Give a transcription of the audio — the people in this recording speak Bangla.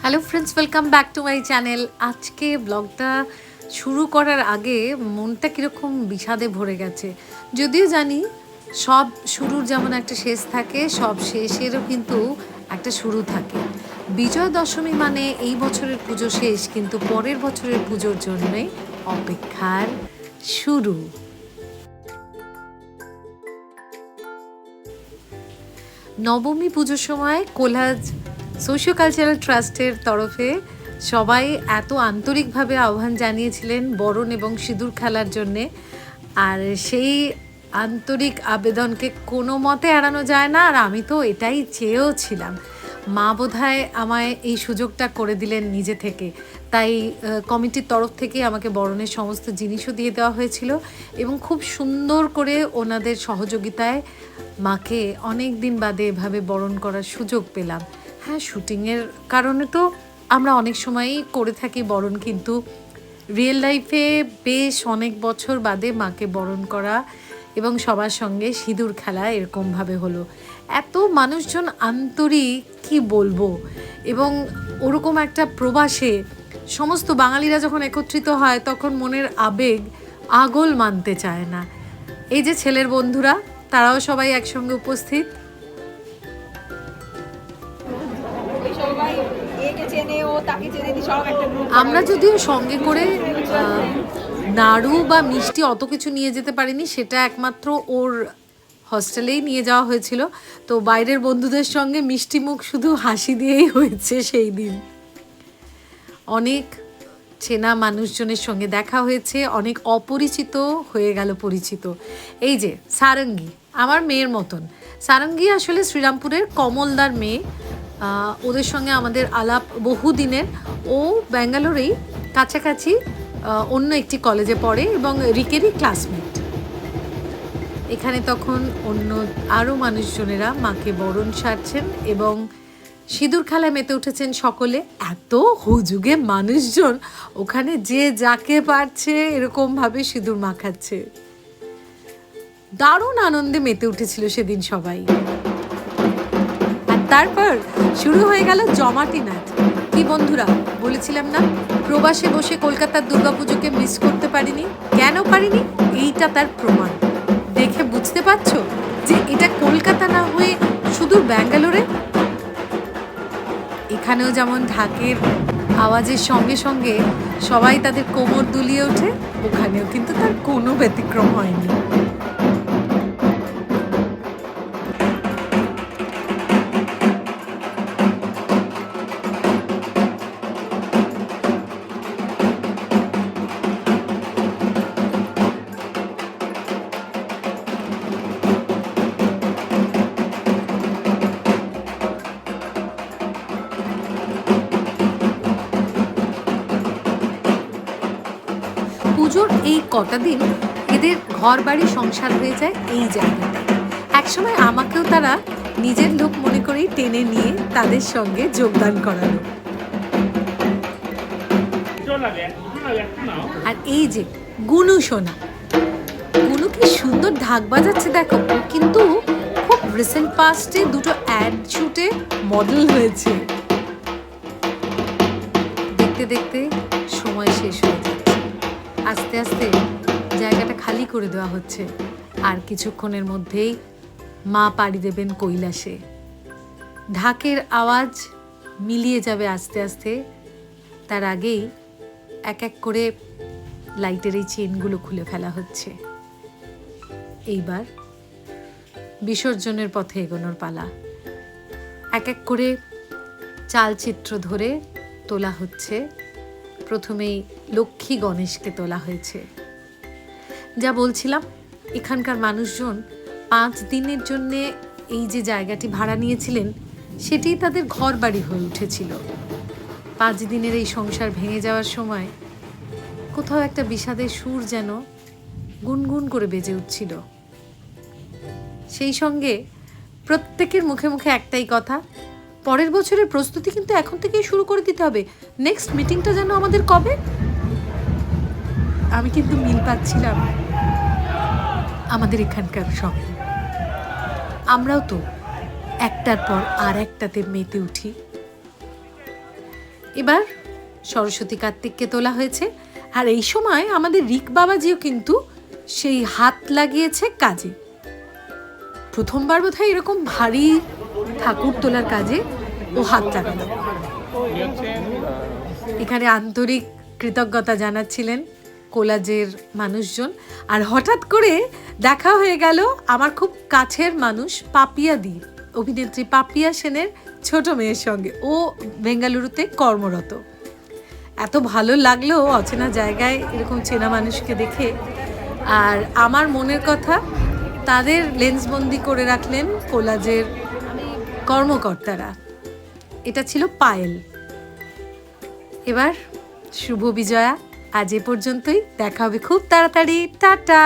Hello friends welcome back to my channel আজকে ব্লগটা শুরু করার আগে মনটা কীরকম বিষাদে ভরে গেছে। যদিও জানি সব শুরুর যেমন একটা শেষ থাকে, সব শেষেরও কিন্তু একটা শুরু থাকে। বিজয় দশমী মানে এই বছরের পুজো শেষ, কিন্তু পরের বছরের পুজোর জন্যই অপেক্ষার শুরু। নবমী পুজোর সময় কোলাজ সোশিও কালচারাল ট্রাস্টের তরফে সবাই এত আন্তরিকভাবে আহ্বান জানিয়েছিলেন বরণ এবং সিঁদুর খেলার জন্যে। আর সেই আন্তরিক আবেদনকে কোনো মতে এড়ানো যায় না, আর আমি তো এটাই চেয়েও ছিলাম। মা বোধহয় আমায় এই সুযোগটা করে দিলেন নিজে থেকে। তাই কমিটির তরফ থেকে আমাকে বরণের সমস্ত জিনিসও দিয়ে দেওয়া হয়েছিল এবং খুব সুন্দর করে ওনাদের সহযোগিতায় মাকে অনেক দিন বাদে এভাবে বরণ করার সুযোগ পেলাম। হ্যাঁ শুটিংয়ের কারণে তো আমরা অনেক সময়ই করে থাকি বরণ, কিন্তু রিয়েল লাইফে বেশ অনেক বছর বাদে মাকে বরণ করা এবং সবার সঙ্গে সিঁদুর খেলা এরকমভাবে হলো। এত মানুষজন আন্তরিক, কি বলব? এবং ওরকম একটা প্রবাসে সমস্ত বাঙালিরা যখন একত্রিত হয়, তখন মনের আবেগ আগল মানতে চায় না। এই যে ছেলের বন্ধুরা, তারাও সবাই একসঙ্গে উপস্থিত। সবাই একে চেনে ও তাকে চেনে সব একটা আমরা যদিও সঙ্গে করে নাড়ু বা মিষ্টি অত কিছু নিয়ে যেতে পারিনি, সেটা একমাত্র ওর হস্টেলেই নিয়ে যাওয়া হয়েছিল। তো বাইরের বন্ধুদের সঙ্গে মিষ্টি মুখ শুধু হাসি দিয়েই হয়েছে সেই দিন। অনেক চেনা মানুষজনের সঙ্গে দেখা হয়েছে, অনেক অপরিচিত হয়ে গেল পরিচিত। এই যে সারঙ্গী, আমার মেয়ের মতন। সারঙ্গী আসলে শ্রীরামপুরের কমলদার মেয়ে। ওদের সঙ্গে আমাদের আলাপ বহুদিনের। ও ব্যাঙ্গালোরেই কাছাকাছি অন্য একটি কলেজে পড়ে এবং রিকেরই ক্লাসমেট এখানে তখন অন্য আরও মানুষজনেরা মাকে বরণ সারছেন এবং সিঁদুর খেলায় মেতে উঠেছেন সকলে। এত হুজুগে মানুষজন ওখানে যে যাকে পারছে এরকমভাবে সিঁদুর মাখাচ্ছে। দারুণ আনন্দে মেতে উঠেছিল সেদিন সবাই। তারপর শুরু হয়ে গেল জমাটি নাচ কি বন্ধুরা, বলেছিলাম না? প্রবাসে বসে কলকাতার দুর্গাপুজোকে মিস করতে পারিনি? কেন পারিনি? এইটা তার প্রমাণ। দেখে বুঝতে পারছ যে এটা কলকাতা না হয়ে শুধু ব্যাঙ্গালোরে? এখানেও যেমন ঢাকের আওয়াজের সঙ্গে সঙ্গে সবাই তাদের কোমর দুলিয়ে ওঠে, ওখানেও কিন্তু তার কোনো ব্যতিক্রম হয়নি। পুজোর এই কটা দিন এদের ঘর বাড়ি সংসার হয়ে যায় এই জায়গাটায় একসময় আমাকেও তারা নিজের লোক মনে করেই টেনে নিয়ে তাদের সঙ্গে যোগদান করালো। আর এই যে গুনু সোনা। গুনু কি সুন্দর ঢাক বাজাচ্ছে দেখো কিন্তু খুব রিসেন্ট পাস্টে দুটো অ্যাড শুটে মডেল হয়েছে। দেখতে দেখতে সময় শেষ হয়ে যাচ্ছে আস্তে আস্তে জায়গাটা খালি করে দেওয়া হচ্ছে। আর কিছুক্ষণের মধ্যেই মা পাড়ি দেবেন কৈলাসে। ঢাকের আওয়াজ মিলিয়ে যাবে আস্তে আস্তে। তার আগেই এক এক করে লাইটের এই চেনগুলো খুলে ফেলা হচ্ছে। এইবার বিসর্জনের পথে এগোনোর পালা। এক এক করে চালচিত্র ধরে তোলা হচ্ছে। প্রথমেই লক্ষ্মী গণেশকে তোলা হয়েছে। যা বলছিলাম, এখানকার মানুষজন পাঁচ দিনের জন্যে এই যে জায়গাটি ভাড়া নিয়েছিলেন, সেটি তাদের ঘর বাড়ি হয়ে উঠেছিল। পাঁচ দিনের এই সংসার ভেঙে যাওয়ার সময় কোথাও একটা বিষাদের সুর যেন গুনগুন করে বেজে উঠছিল। সেই সঙ্গে প্রত্যেকের মুখে মুখে একটাই কথা, পরের বছরের প্রস্তুতি কিন্তু এখন থেকেই শুরু করে দিতে হবে। নেক্সট মিটিংটা যেন আমাদের কবে? আমি কিন্তু মিল পাচ্ছিলাম আমাদের এখানকার সঙ্গে। আমরাও তো একটার পর আর একটাতে মেতে উঠি। এবার সরস্বতী কার্তিককে তোলা হয়েছে, আর এই সময় আমাদের রিক বাবাজিও কিন্তু সেই হাত লাগিয়েছে কাজে। প্রথমবার বোধহয় এরকম ভারী ঠাকুর তোলার কাজে ও হাত লাগালো। এখানে আন্তরিক কৃতজ্ঞতা জানাচ্ছিলেন কোলাজের মানুষজন। আর হঠাৎ করে দেখা হয়ে গেল আমার খুব কাছের মানুষ পাপিয়া দি, অভিনেত্রী পাপিয়া সেনের ছোট মেয়ের সঙ্গে। ও বেঙ্গালুরুতে কর্মরত। এত ভালো লাগল অচেনা জায়গায় এরকম চেনা মানুষকে দেখে। আর আমার মনের কথা, তাদের লেন্সবন্দি করে রাখলেন কোলাজের কর্মকর্তারা। এটা ছিল পায়েল। এবার শুভ বিজয়া। আজ এ পর্যন্তই দেখা হবে খুব তাড়াতাড়ি। টাটা!